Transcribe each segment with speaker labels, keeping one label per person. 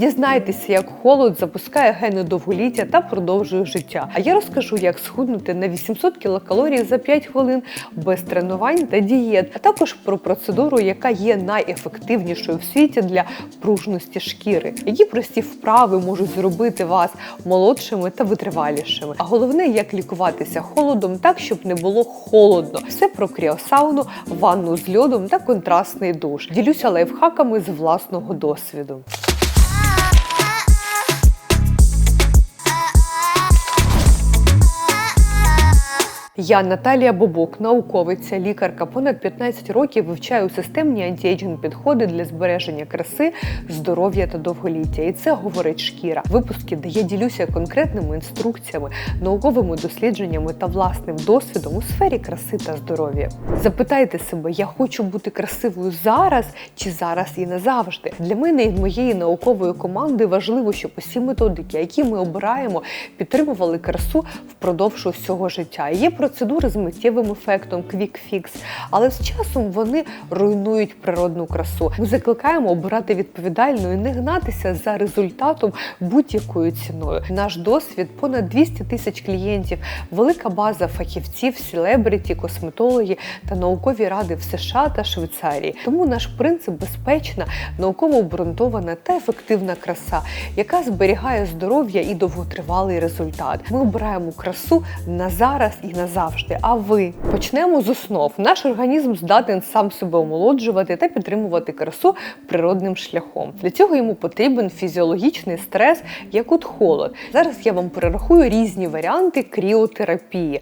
Speaker 1: Дізнайтеся, як холод запускає гени довголіття та продовжує життя. А я розкажу, як схуднути на 800 кілокалорій за 5 хвилин без тренувань та дієт, а також про процедуру, яка є найефективнішою в світі для пружності шкіри, які прості вправи можуть зробити вас молодшими та витривалішими. А головне, як лікуватися холодом так, щоб не було холодно. Все про кріосауну, ванну з льодом та контрастний душ. Ділюся лайфхаками з власного досвіду. Я Наталія Бобок, науковиця, лікарка. Понад 15 років вивчаю системні антіейджинг підходи для збереження краси, здоров'я та довголіття. І це говорить шкіра. Випуски, де я ділюся конкретними інструкціями, науковими дослідженнями та власним досвідом у сфері краси та здоров'я. Запитайте себе, я хочу бути красивою зараз чи зараз і назавжди. Для мене і моєї наукової команди важливо, щоб усі методики, які ми обираємо, підтримували красу впродовж усього життя. Є процедури з миттєвим ефектом, Fix, але з часом вони руйнують природну красу. Ми закликаємо обирати відповідально і не гнатися за результатом будь-якою ціною. Наш досвід понад 200 тисяч клієнтів, велика база фахівців, селебриті, косметологи та наукові ради в США та Швейцарії. Тому наш принцип безпечна, науково обґрунтована та ефективна краса, яка зберігає здоров'я і довготривалий результат. Ми обираємо красу на зараз і назавжди. А ви почнемо з основ. Наш організм здатен сам себе омолоджувати та підтримувати красу природним шляхом. Для цього йому потрібен фізіологічний стрес, як от холод. Зараз я вам перерахую різні варіанти кріотерапії.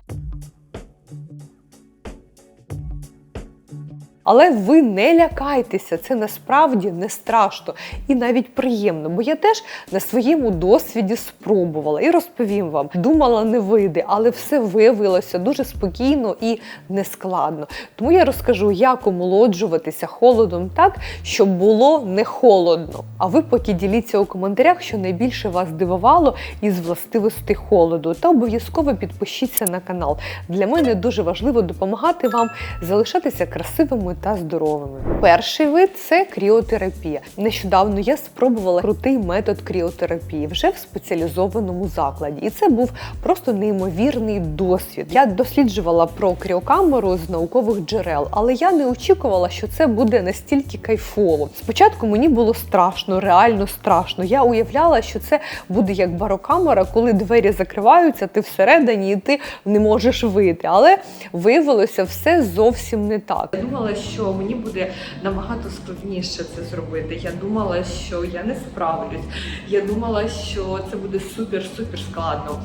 Speaker 1: Але ви не лякайтеся, це насправді не страшно і навіть приємно. Бо я теж на своєму досвіді спробувала і розповім вам, думала, не вийде, але все виявилося дуже спокійно і нескладно. Тому я розкажу, як омолоджуватися холодом так, щоб було не холодно. А ви поки діліться у коментарях, що найбільше вас здивувало із властивостей холоду. Та обов'язково підпишіться на канал. Для мене дуже важливо допомагати вам залишатися красивими та здоровими. Перший вид це кріотерапія. Нещодавно я спробувала крутий метод кріотерапії вже в спеціалізованому закладі, і це був просто неймовірний досвід. Я досліджувала про кріокамеру з наукових джерел, але я не очікувала, що це буде настільки кайфово. Спочатку мені було страшно, реально страшно. Я уявляла, що це буде як барокамера, коли двері закриваються, ти всередині і ти не можеш вийти. Але виявилося все зовсім не так. Я думала, що мені буде набагато складніше це зробити. Я думала, що я не справлюсь. Я думала, що це буде супер-супер складно.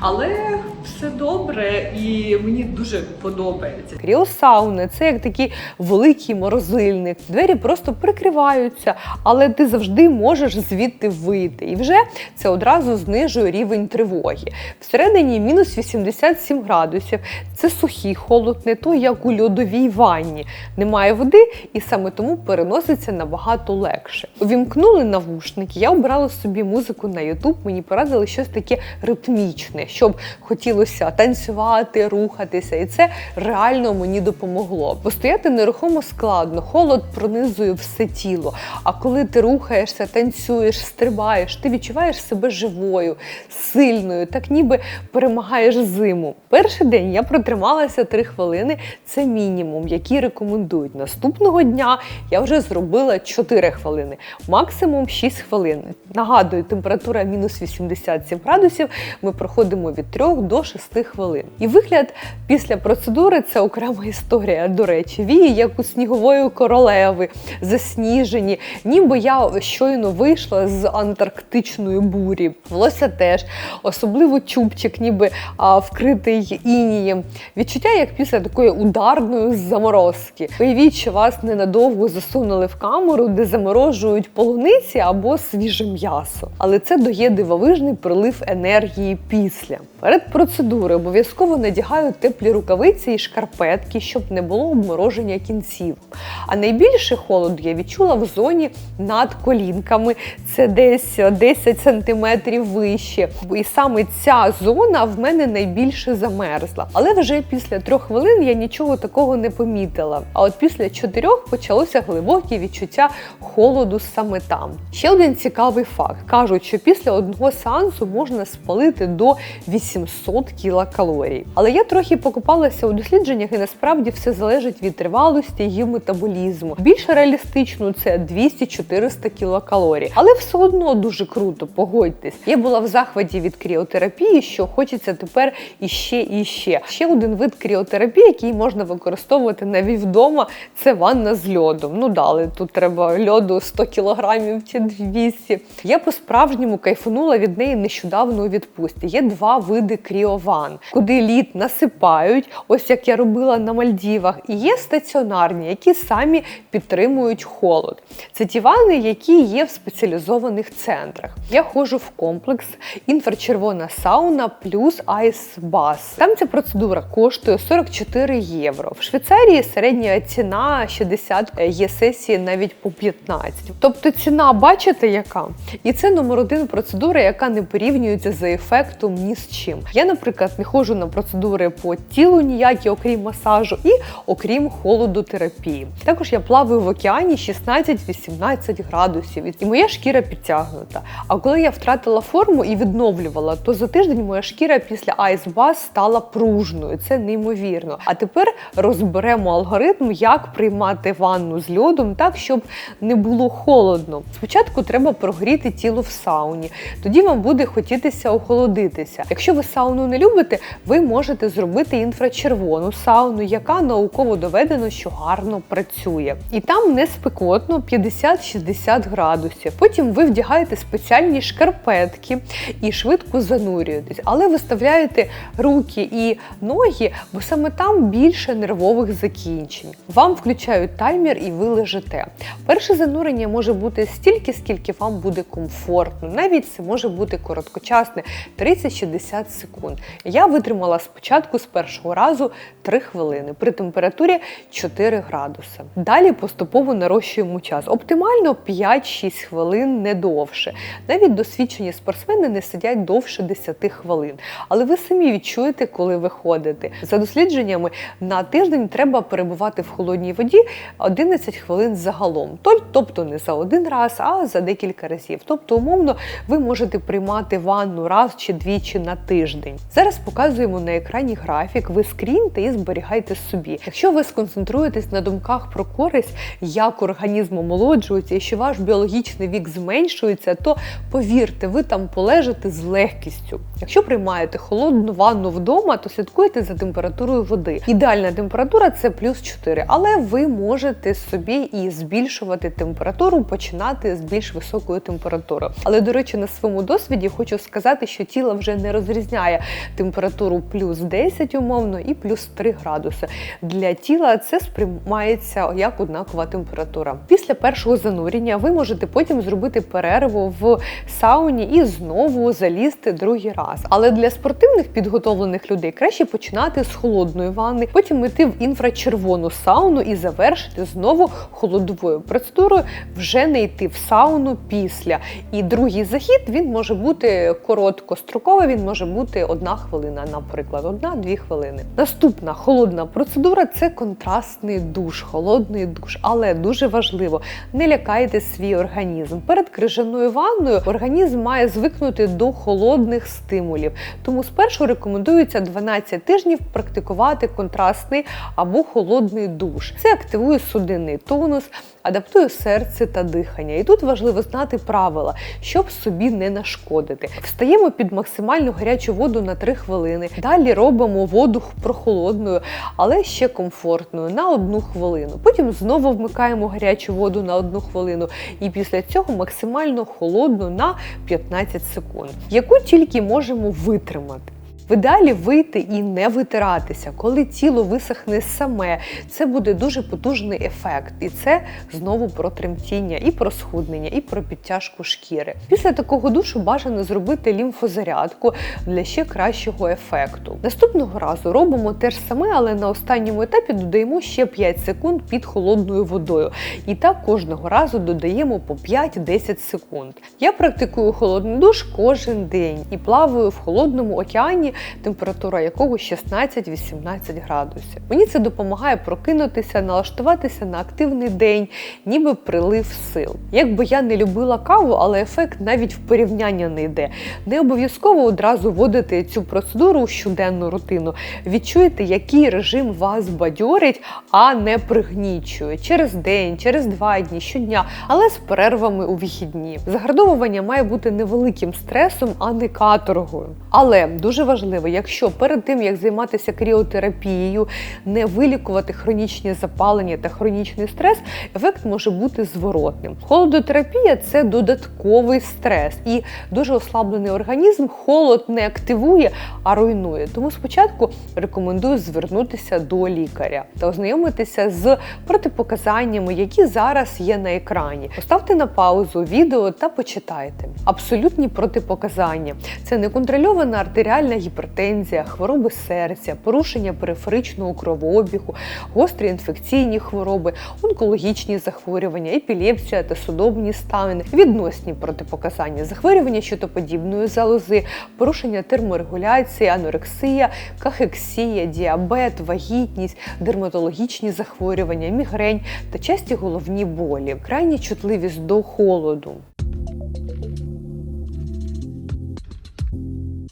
Speaker 1: Але все добре і мені дуже подобається. Кріосауни це як такий великий морозильник. Двері просто прикриваються, але ти завжди можеш звідти вийти. І вже це одразу знижує рівень тривоги. Всередині мінус 87 градусів. Це сухий холод, не той, як у льодовій ванні. Немає води, і саме тому переноситься набагато легше. Увімкнули навушники. Я обрала собі музику на YouTube. Мені порадили щось таке ритмічне, щоб хотілося танцювати, рухатися, і це реально мені допомогло. Постояти нерухомо складно, холод пронизує все тіло. А коли ти рухаєшся, танцюєш, стрибаєш, ти відчуваєш себе живою, сильною, так ніби перемагаєш зиму. Перший день я протрималася 3 хвилини. Це мінімум, який рекомендують. Наступного дня я вже зробила 4 хвилини, максимум 6 хвилин. Нагадую, температура мінус 87 градусів. Ми проходимо від 3 до 6 хвилин. І вигляд після процедури це окрема історія. До речі, вії, як у снігової королеви, засніжені, ніби я щойно вийшла з антарктичної бурі. Волосся теж, особливо чубчик, ніби а, вкритий інієм. Відчуття, як після такої ударної заморозки. Уявіть, що вас ненадовго засунули в камеру, де заморожують полуниці або свіже м'ясо. Але це дає дивовижний прилив енергії після. Перед процедурою обов'язково надягаю теплі рукавиці і шкарпетки, щоб не було обмороження кінців. А найбільше холоду я відчула в зоні над колінками. Це десь 10 сантиметрів вище. І саме ця зона в мене найбільше замерзла. Але вже після трьох хвилин я нічого такого не помітила. А от після чотирьох почалося глибоке відчуття холоду саме там. Ще один цікавий факт: кажуть, що після одного сеансу можна спалити до 800 кілокалорій. Але я трохи покупалася у дослідженнях, і насправді все залежить від тривалості її метаболізму. Більш реалістично це 200-400 кілокалорій, але все одно дуже круто. Погодьтесь. Я була в захваті від кріотерапії, що хочеться тепер іще і ще. Ще один вид кріотерапії, який можна використовувати навіть вдома, це ванна з льодом. Ну дали тут треба льоду 100 кілограмів чи 200. Я по-справжньому кайфанула від неї нещодавно у відпустці. Є два види кріован, куди лід насипають, ось як я робила на Мальдівах, і є стаціонарні, які самі підтримують холод. Це ті ванни, які є в спеціалізованих центрах. Я ходжу в комплекс інфрачервона сауна плюс айсбас. Там ця процедура коштує 44 євро. В Швейцарії середня ціна 60 є сесії навіть по 15. Тобто ціна, бачите, яка? І це номер один процедура, яка не порівнюється за ефектом ні з чим. Я, наприклад, не ходжу на процедури по тілу ніякі, окрім масажу, і окрім холодотерапії. Також я плаваю в океані 16-18 градусів, і моя шкіра підтягнута. А коли я втратила форму і відновлювала, то за тиждень моя шкіра після айсбас стала пружною. Це неймовірно. А тепер розберемо алгоритм, як приймати ванну з льодом так, щоб не було холодно. Спочатку треба прогріти тіло в сауні, тоді вам буде хотітися охолодитися. Якщо ви сауну не любите, ви можете зробити інфрачервону сауну, яка науково доведено, що гарно працює. І там не спекотно 50-60 градусів. Потім ви вдягаєте спеціальні шкарпетки і швидко занурюєтесь, але виставляєте руки і ноги, бо саме там більше нервових закінчень. Вам включають таймер і ви лежите. Перше занурення може бути стільки, скільки вам буде комфортно. Навіть це може бути короткочасне 30-60 секунд. Я витримала спочатку з першого разу 3 хвилини при температурі 4 градуси. Далі поступово нарощуємо час. Оптимально 5-6 хвилин не довше. Навіть досвідчені спортсмени не сидять довше 10 хвилин. Але ви самі відчуєте, коли виходите. За дослідженнями на тиждень треба перебувати в холодній воді 11 хвилин загалом. Тобто не за один раз, а за декілька разів. Тобто, умовно, ви можете приймати ванну раз чи двічі на тиждень. Зараз показуємо на екрані графік, ви скріньте і зберігайте собі. Якщо ви сконцентруєтесь на думках про користь, як організм омолоджується і що ваш біологічний вік зменшується, то повірте, ви там полежите з легкістю. Якщо приймаєте холодну ванну вдома, то слідкуйте за температурою води. Ідеальна температура це плюс 4, але ви можете собі і збільшувати температуру, починати з більш високої температури. Але, до речі, на своєму досвіді хочу сказати, що тіло вже не розрізняє температуру плюс 10 умовно і плюс 3 градуси. Для тіла це сприймається як однакова температура. Після першого занурення ви можете потім зробити перерву в сауні і знову залізти другий раз. Але для спортивних підготовлених людей краще починати з холодної ванни, потім йти в інфрачервону сауну і завершити знову холодовою процедурою, вже не йти в сауну після. І другий захід він може бути короткостроковий, він може бути одна хвилина, наприклад, одна-дві хвилини. Наступна холодна процедура це контрастний душ, холодний душ. Але дуже важливо, не лякайте свій організм. Перед крижаною ванною організм має звикнути до холодних стимулів. Тому спершу рекомендується 12 тижнів практикувати контрастний або холодний душ. Це активує судинний тонус, адаптує серце та дихання. І тут важливо знати правила, щоб собі не нашкодити. Встаємо під максимально гарячу воду на 3 хвилини. Далі робимо воду прохолодною, але ще комфортною на одну хвилину. Потім знову вмикаємо гарячу воду на одну хвилину. І після цього максимально холодну на 15 секунд, яку тільки можемо витримати. В ідеалі вийти і не витиратися, коли тіло висохне саме, це буде дуже потужний ефект. І це знову про тремтіння, і про схуднення, і про підтяжку шкіри. Після такого душу бажано зробити лімфозарядку для ще кращого ефекту. Наступного разу робимо те ж саме, але на останньому етапі додаємо ще 5 секунд під холодною водою. І так кожного разу додаємо по 5-10 секунд. Я практикую холодний душ кожен день і плаваю в холодному океані температура якого 16-18 градусів. Мені це допомагає прокинутися, налаштуватися на активний день, ніби прилив сил. Якби я не любила каву, але ефект навіть в порівняння не йде. Не обов'язково одразу вводити цю процедуру у щоденну рутину. Відчуєте, який режим вас бадьорить, а не пригнічує через день, через два дні, щодня, але з перервами у вихідні. Загардовування має бути невеликим стресом, а не каторгою. Але дуже важливо, якщо перед тим як займатися кріотерапією, не вилікувати хронічні запалення та хронічний стрес, ефект може бути зворотним. Холодотерапія це додатковий стрес, і дуже ослаблений організм холод не активує, а руйнує. Тому спочатку рекомендую звернутися до лікаря та ознайомитися з протипоказаннями, які зараз є на екрані. Поставте на паузу відео та почитайте. Абсолютні протипоказання це неконтрольована артеріальна гіпертензія, хвороби серця, порушення периферичного кровообігу, гострі інфекційні хвороби, онкологічні захворювання, епілепсія та судомні стани, відносні протипоказання, захворювання щитоподібної залози, порушення терморегуляції, анорексія, кахексія, діабет, вагітність, дерматологічні захворювання, мігрень та часті головні болі, крайня чутливість до холоду.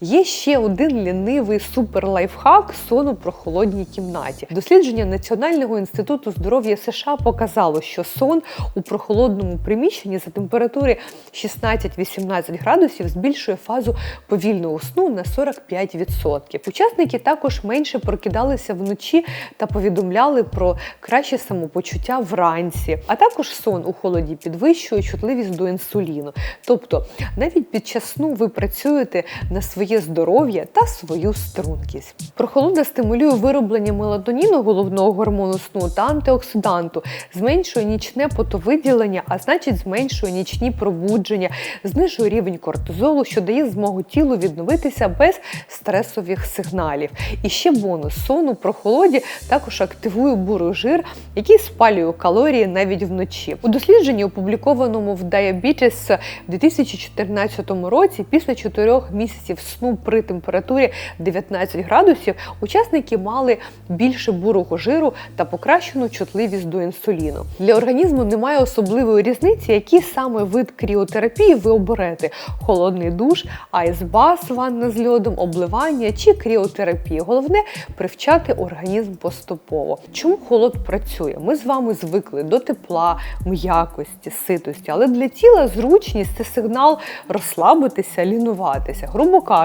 Speaker 1: Є ще один лінивий суперлайфхак сон у прохолодній кімнаті. Дослідження Національного інституту здоров'я США показало, що сон у прохолодному приміщенні за температури 16-18 градусів збільшує фазу повільного сну на 45%. Учасники також менше прокидалися вночі та повідомляли про краще самопочуття вранці. А також сон у холоді підвищує чутливість до інсуліну. Тобто, навіть під час сну ви працюєте на своє здоров'я та свою стрункість. Прохолода стимулює вироблення мелатоніну, головного гормону сну та антиоксиданту, зменшує нічне потовиділення, а значить зменшує нічні пробудження, знижує рівень кортизолу, що дає змогу тілу відновитися без стресових сигналів. І ще бонус сон у прохолоді також активує бурий жир, який спалює калорії навіть вночі. У дослідженні, опублікованому в Diabetes в 2014 році, після 4 місяців сну при температурі 19 градусів, учасники мали більше бурого жиру та покращену чутливість до інсуліну. Для організму немає особливої різниці, який саме вид кріотерапії ви оберете: холодний душ, айсбас, ванна з льодом, обливання чи кріотерапія. Головне привчати організм поступово. Чому холод працює? Ми з вами звикли до тепла, м'якості, ситості, але для тіла зручність це сигнал розслабитися, лінуватися. Грубо кажучи,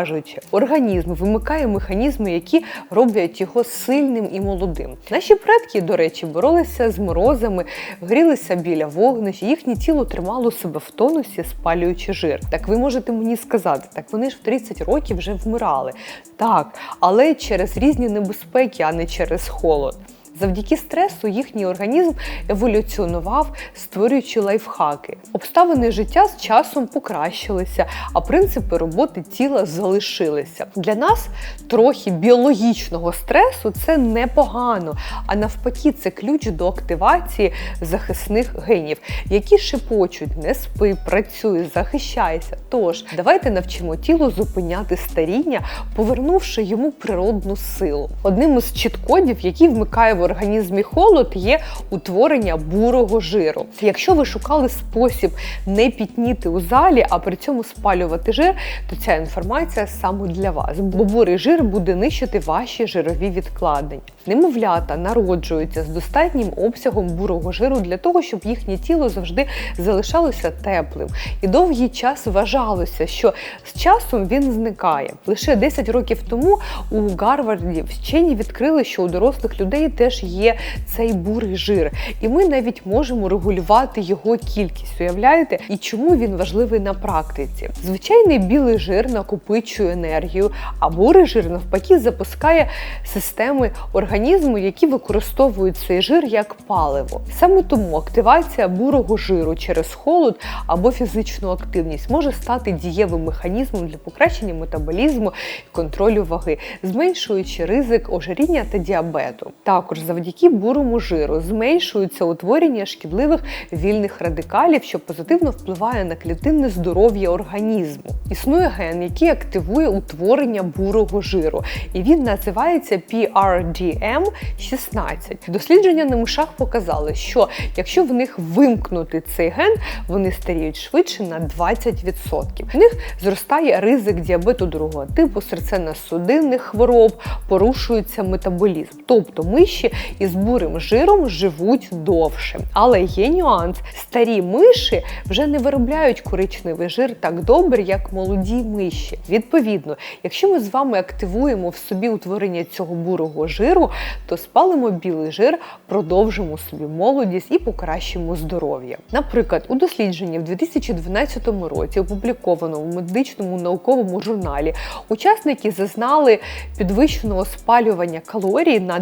Speaker 1: організм вимикає механізми, які роблять його сильним і молодим. Наші предки, до речі, боролися з морозами, грілися біля вогнищ, їхнє тіло тримало себе в тонусі, спалюючи жир. Так ви можете мені сказати, так вони ж в 30 років вже вмирали. Так, але через різні небезпеки, а не через холод. Завдяки стресу їхній організм еволюціонував, створюючи лайфхаки. Обставини життя з часом покращилися, а принципи роботи тіла залишилися. Для нас трохи біологічного стресу це непогано, а навпаки, це ключ до активації захисних генів, які шепочуть, не спи, працюй, захищайся. Тож давайте навчимо тіло зупиняти старіння, повернувши йому природну силу. Одним із чіткодів, який вмикає в організмі холод, є утворення бурого жиру. Якщо ви шукали спосіб не пітніти у залі, а при цьому спалювати жир, то ця інформація саме для вас, бо бурий жир буде нищити ваші жирові відкладення. Немовлята народжуються з достатнім обсягом бурого жиру для того, щоб їхнє тіло завжди залишалося теплим. І довгий час вважалося, що з часом він зникає. Лише 10 років тому у Гарварді вчені відкрили, що у дорослих людей теж є цей бурий жир, і ми навіть можемо регулювати його кількість. Уявляєте? І чому він важливий на практиці? Звичайний білий жир накопичує енергію, а бурий жир навпаки запускає системи організму, які використовують цей жир як паливо. Саме тому активація бурого жиру через холод або фізичну активність може стати дієвим механізмом для покращення метаболізму і контролю ваги, зменшуючи ризик ожиріння та діабету. Також завдяки бурому жиру зменшується утворення шкідливих вільних радикалів, що позитивно впливає на клітинне здоров'я організму. Існує ген, який активує утворення бурого жиру, і він називається PRDM16. Дослідження на мишах показали, що якщо в них вимкнути цей ген, вони старіють швидше на 20%. В них зростає ризик діабету другого типу, серцево-судинних хвороб, порушується метаболізм. Тобто миші із бурим жиром живуть довше. Але є нюанс: старі миші вже не виробляють коричневий жир так добре, як молоді миші. Відповідно, якщо ми з вами активуємо в собі утворення цього бурого жиру, то спалимо білий жир, продовжимо собі молодість і покращимо здоров'я. Наприклад, у дослідженні в 2012 році, опублікованому в медичному науковому журналі, учасники зазнали підвищеного спалювання калорій на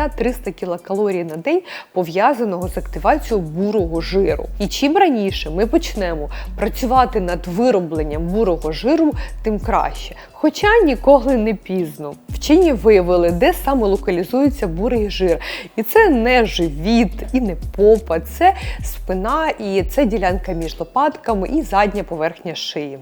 Speaker 1: 250-300 кілокалорій на день, пов'язаного з активацією бурого жиру. І чим раніше ми почнемо працювати над виробленням бурого жиру, тим краще. Хоча ніколи не пізно. Вчені виявили, де саме локалізується бурий жир. І це не живіт, і не попа, це спина, і це ділянка між лопатками і задня поверхня шиї.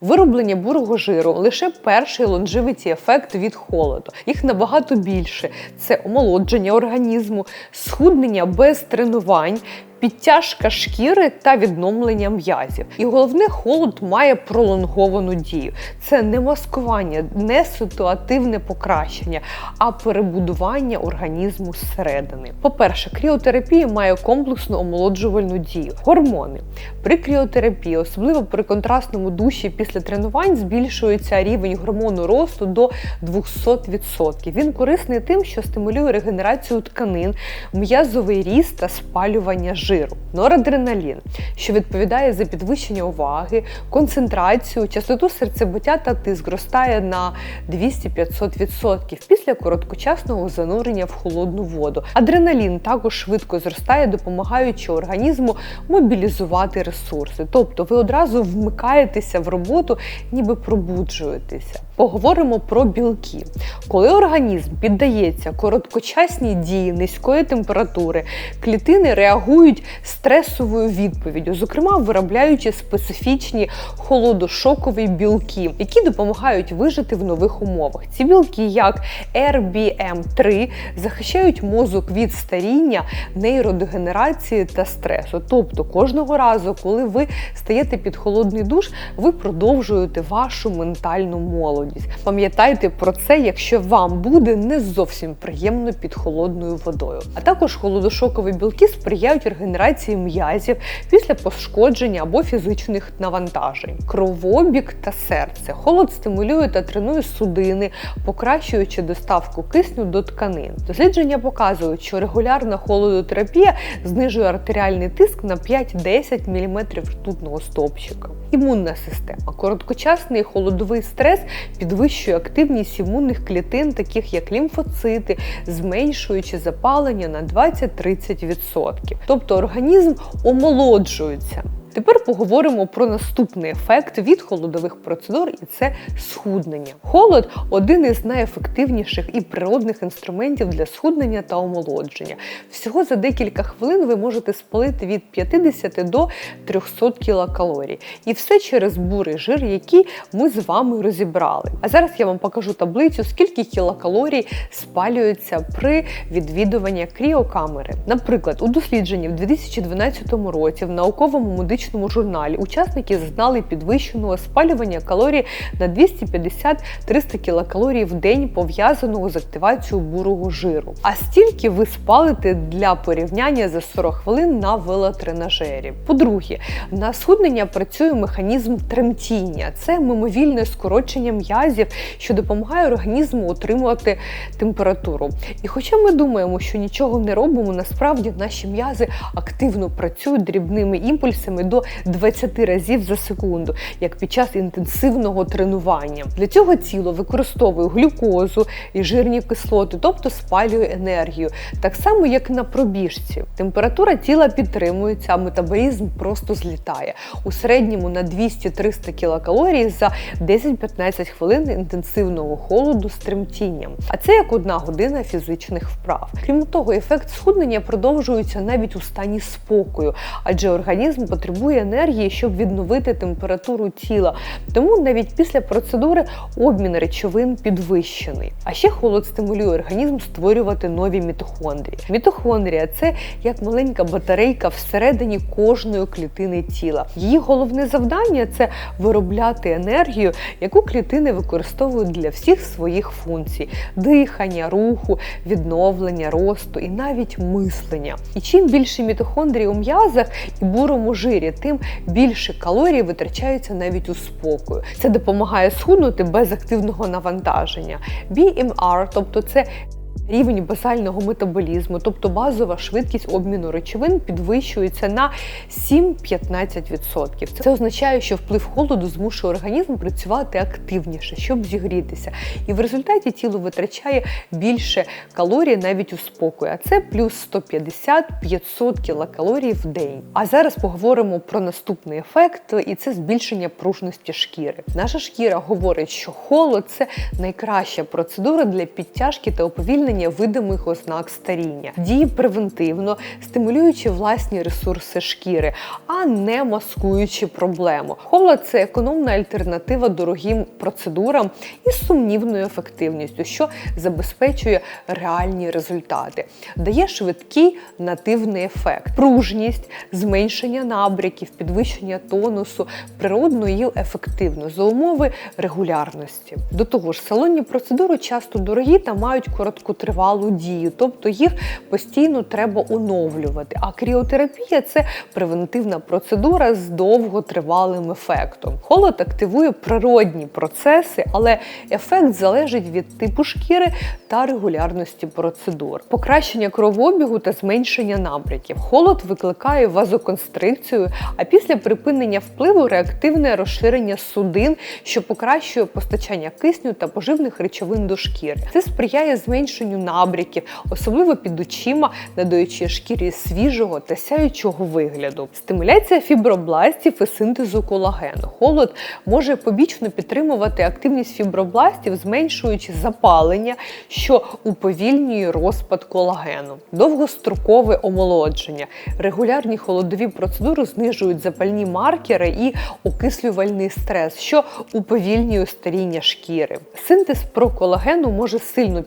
Speaker 1: Вироблення бурого жиру лише перший лонживіті ефект від холоду. Їх набагато більше. Це омолодження організму, схуднення без тренувань. Підтяжка шкіри та відновлення м'язів. І головне, холод має пролонговану дію. Це не маскування, не ситуативне покращення, а перебудування організму зсередини. По-перше, кріотерапія має комплексну омолоджувальну дію. Гормони при кріотерапії, особливо при контрастному душі після тренувань, збільшується рівень гормону росту до 200%. Він корисний тим, що стимулює регенерацію тканин, м'язовий ріст та спалювання жиру жиру, норадреналін, що відповідає за підвищення уваги, концентрацію, частоту серцебиття та тиск зростає на 200-500% після короткочасного занурення в холодну воду. Адреналін також швидко зростає, допомагаючи організму мобілізувати ресурси. Тобто ви одразу вмикаєтеся в роботу, ніби пробуджуєтеся. Поговоримо про білки. Коли організм піддається короткочасній дії низької температури, клітини реагують стресовою відповіддю, зокрема виробляючи специфічні холодошокові білки, які допомагають вижити в нових умовах. Ці білки, як RBM3, захищають мозок від старіння, нейродегенерації та стресу. Тобто кожного разу, коли ви стаєте під холодний душ, ви продовжуєте вашу ментальну молодість. Пам'ятайте про це, якщо вам буде не зовсім приємно під холодною водою. А також холодошокові білки сприяють регенерації м'язів після пошкодження або фізичних навантажень, кровообіг та серце. Холод стимулює та тренує судини, покращуючи доставку кисню до тканин. Дослідження показують, що регулярна холодотерапія знижує артеріальний тиск на 5-10 мм ртутного стовпчика. Імунна система. Короткочасний холодовий стрес підвищує активність імунних клітин, таких як лімфоцити, зменшуючи запалення на 20-30%. Тобто організм омолоджується. Тепер поговоримо про наступний ефект від холодових процедур, і це схуднення. Холод один із найефективніших і природних інструментів для схуднення та омолодження. Всього за декілька хвилин ви можете спалити від 50 до 300 кілокалорій. І все через бурий жир, який ми з вами розібрали. А зараз я вам покажу таблицю, скільки кілокалорій спалюється при відвідуванні кріокамери. Наприклад, у дослідженні в 2012 році в науковому медичному медичному журналі учасники зазнали підвищеного спалювання калорій на 250-300 кілокалорій в день, пов'язаного з активацією бурого жиру. А стільки ви спалите для порівняння за 40 хвилин на велотренажері. По-друге, на схуднення працює механізм тремтіння. Це мимовільне скорочення м'язів, що допомагає організму отримувати температуру. І хоча ми думаємо, що нічого не робимо, насправді наші м'язи активно працюють дрібними імпульсами до 20 разів за секунду, як під час інтенсивного тренування. Для цього тіло використовує глюкозу і жирні кислоти, тобто спалює енергію, так само як на пробіжці. Температура тіла підтримується, а метаболізм просто злітає. У середньому на 200-300 кілокалорій за 10-15 хвилин інтенсивного холоду з тремтінням. А це як одна година фізичних вправ. Крім того, ефект схуднення продовжується навіть у стані спокою, адже організм потребує енергії, щоб відновити температуру тіла. Тому навіть після процедури обмін речовин підвищений. А ще холод стимулює організм створювати нові мітохондрії. Мітохондрія це як маленька батарейка всередині кожної клітини тіла. Її головне завдання це виробляти енергію, яку клітини використовують для всіх своїх функцій: дихання, руху, відновлення, росту і навіть мислення. І чим більше мітохондрій у м'язах і бурому жирі, тим більше калорій витрачаються навіть у спокою. Це допомагає схуднути без активного навантаження. BMR, тобто це Рівень базального метаболізму, тобто базова швидкість обміну речовин, підвищується на 7-15%. Це означає, що вплив холоду змушує організм працювати активніше, щоб зігрітися. І в результаті тіло витрачає більше калорій навіть у спокою. А це плюс 150-500 кілокалорій в день. А зараз поговоримо про наступний ефект, і це збільшення пружності шкіри. Наша шкіра говорить, що холод це найкраща процедура для підтяжки та уповільнення видимих ознак старіння. Діє превентивно, стимулюючи власні ресурси шкіри, а не маскуючи проблему. Холод це економна альтернатива дорогим процедурам із сумнівною ефективністю, що забезпечує реальні результати, дає швидкий нативний ефект, пружність, зменшення набряків, підвищення тонусу, природно і ефективно за умови регулярності. До того ж, салонні процедури часто дорогі та мають короткотривалу дію, тобто їх постійно треба оновлювати. А кріотерапія це превентивна процедура з довготривалим ефектом. Холод активує природні процеси, але ефект залежить від типу шкіри та регулярності процедур. Покращення кровообігу та зменшення набряків. Холод викликає вазоконстрикцію, а після припинення впливу реактивне розширення судин, що покращує постачання кисню та поживних речовин до шкіри. Це сприяє зменшенню набряків, особливо під очима, надаючи шкірі свіжого та сяючого вигляду. Стимуляція фібробластів і синтезу колагену. Холод може побічно підтримувати активність фібробластів, зменшуючи запалення, що уповільнює розпад колагену, довгострокове омолодження. Регулярні холодові процедури знижують запальні маркери і окислювальний стрес, що уповільнює старіння шкіри. Синтез проколагену може сильно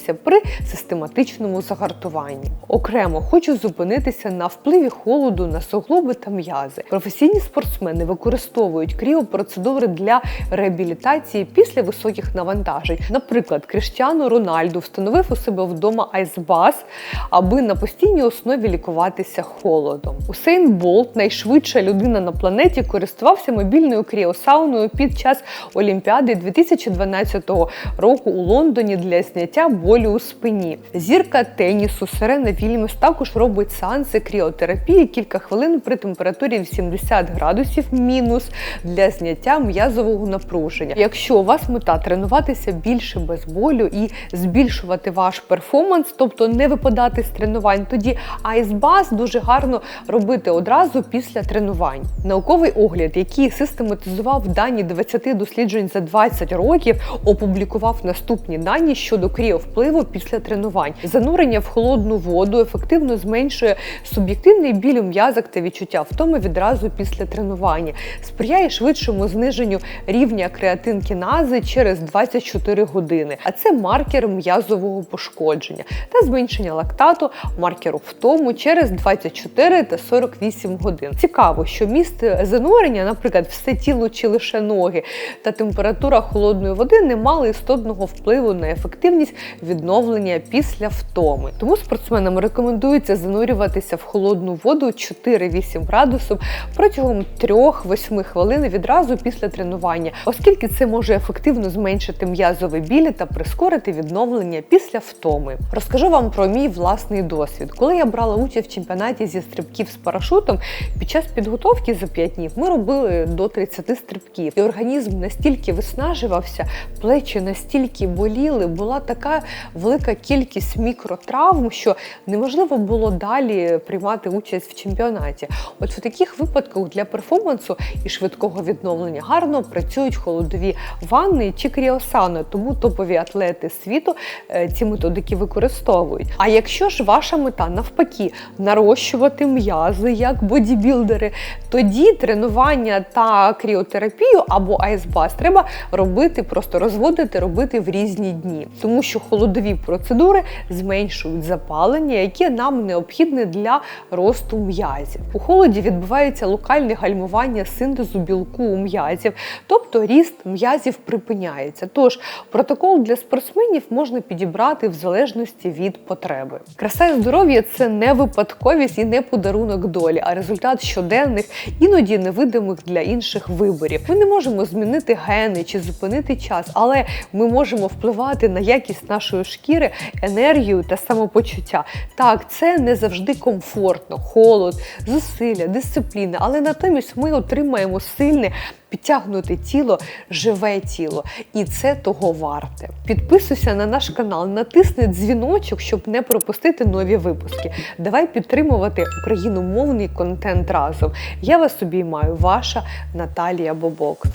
Speaker 1: підвищуватися при систематичному загартуванні. Окремо хочу зупинитися на впливі холоду на суглоби та м'язи. Професійні спортсмени використовують кріопроцедури для реабілітації після високих навантажень. Наприклад, Криштіану Рональду встановив у себе вдома айсбас, аби на постійній основі лікуватися холодом. Усейн Болт, найшвидша людина на планеті, користувався мобільною кріосауною під час Олімпіади 2012 року у Лондоні для зняття болю у спині. Зірка тенісу Серена Вільямс також робить сеанси кріотерапії кілька хвилин при температурі 80 градусів мінус для зняття м'язового напруження. Якщо у вас мета тренуватися більше без болю і збільшувати ваш перформанс, тобто не випадати з тренувань, тоді айсбас дуже гарно робити одразу після тренувань. Науковий огляд, який систематизував дані 20 досліджень за 20 років, опублікував наступні дані щодо кріовпливу після тренувань. Занурення в холодну воду ефективно зменшує суб'єктивний біль у м'язах та відчуття втоми відразу після тренування, сприяє швидшому зниженню рівня креатинкінази через 24 години. А це маркер м'язового пошкодження та зменшення лактату, маркеру втому через 24 та 48 годин. Цікаво, що місце занурення, наприклад, все тіло чи лише ноги та температура холодної води не мали істотного впливу на ефективність відновлення після втоми. Тому спортсменам рекомендується занурюватися в холодну воду 4-8 градусів протягом 3-8 хвилин відразу після тренування, оскільки це може ефективно зменшити м'язові білі та прискорити відновлення після втоми. Розкажу вам про мій власний досвід. Коли я брала участь в чемпіонаті зі стрибків з парашутом, під час підготовки за 5 днів ми робили до 30 стрибків, і організм настільки виснажувався, плечі настільки боліли, була така велика кількість мікротравм, що неможливо було далі приймати участь в чемпіонаті. От в таких випадках для перформансу і швидкого відновлення гарно працюють холодові ванни чи кріосани, тому топові атлети світу е, ці методики використовують. А якщо ж ваша мета навпаки нарощувати м'язи як бодібілдери, тоді тренування та кріотерапію або айсбас треба робити, просто розводити, робити в різні дні, тому що холодові процедури зменшують запалення, яке нам необхідне для росту м'язів. У холоді відбувається локальне гальмування синтезу білку у м'язів, тобто ріст м'язів припиняється. Тож протокол для спортсменів можна підібрати в залежності від потреби. Краса і здоров'я це не випадковість і не подарунок долі, а результат щоденних, іноді невидимих для інших виборів. Ми не можемо змінити гени чи зупинити час, але ми можемо впливати на якість нашої шкіри, енергію та самопочуття. Так, це не завжди комфортно, холод, зусилля, дисципліна, але натомість ми отримаємо сильне. Підтягнути тіло, живе тіло, і це того варте. Підписуйся на наш канал, натисни дзвіночок, щоб не пропустити нові випуски. Давай підтримувати україномовний контент разом. Я вас обіймаю, ваша Наталія Бобок.